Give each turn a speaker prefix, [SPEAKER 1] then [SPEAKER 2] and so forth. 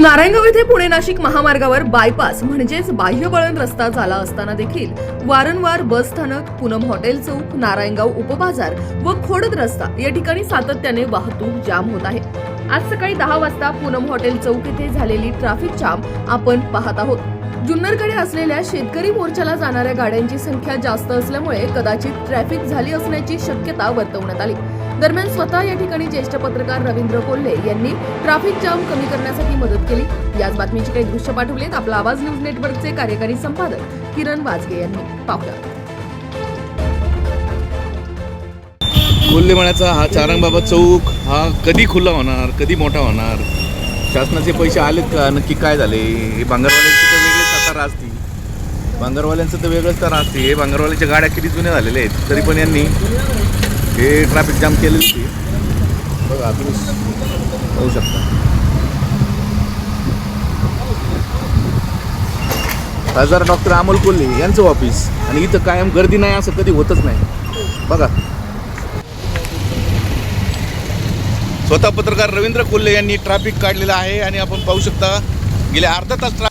[SPEAKER 1] नारायणगाव येथे पुणे नाशिक महामार्गावर बायपास म्हणजेच बाह्यबळण रस्ता झाला असताना देखील वारंवार बस स्थानक पूनम हॉटेल चौक नारायणगाव उपबाजार व खोडद रस्ता या ठिकाणी सातत्याने वाहतूक जाम होत आहे. आज सकाळी दहा वाजता पूनम हॉटेल चौक येथे झालेली ट्रॅफिक जाम आपण पाहत आहोत. जुन्नरकडे असलेल्या शेतकरी मोर्चाला जाणाऱ्या गाड्यांची संख्या जास्त असल्यामुळे कदाचित ट्रॅफिक झाली असण्याची शक्यता वर्तवण्यात आली. दरम्यान स्वतः या ठिकाणी ज्येष्ठ पत्रकार रवींद्र कोल्हे यांनी ट्रॅफिक जाम कमी करण्यासाठी मदत केली. याच बातमीची काही दृश्य पाठवलेत आपला आवाज न्यूज नेटवर्कचे कार्यकारी संपादक किरण वाजगे यांनी. पावलं
[SPEAKER 2] कोल्हे म्हणायचा हा चारंगबाबा चौक हा कधी खुला होणार कधी मोठा होणार? शासनाचे पैसे आलेत का? नक्की काय झाले? हे बांगरवाल्यांची तर वेगळीच बांगरवाल्यांचं तर वेगळंच तर असते. हे बांगरवाल्याच्या गाड्या किती जुन्या झालेल्या आहेत तरी पण यांनी हे ट्रॅफिक जाम केलेली होती. बघा तुम्ही पाहू शकता. खासदार डॉक्टर अमोल कोल्हे यांचं ऑफिस आणि इथं कायम गर्दी नाही असं कधी होतच नाही. बघा. स्वतः पत्रकार रवींद्र कोल्हे यांनी ट्रॅफिक काढलेलं आहे आणि आपण पाहू शकता गेल्या अर्धा तास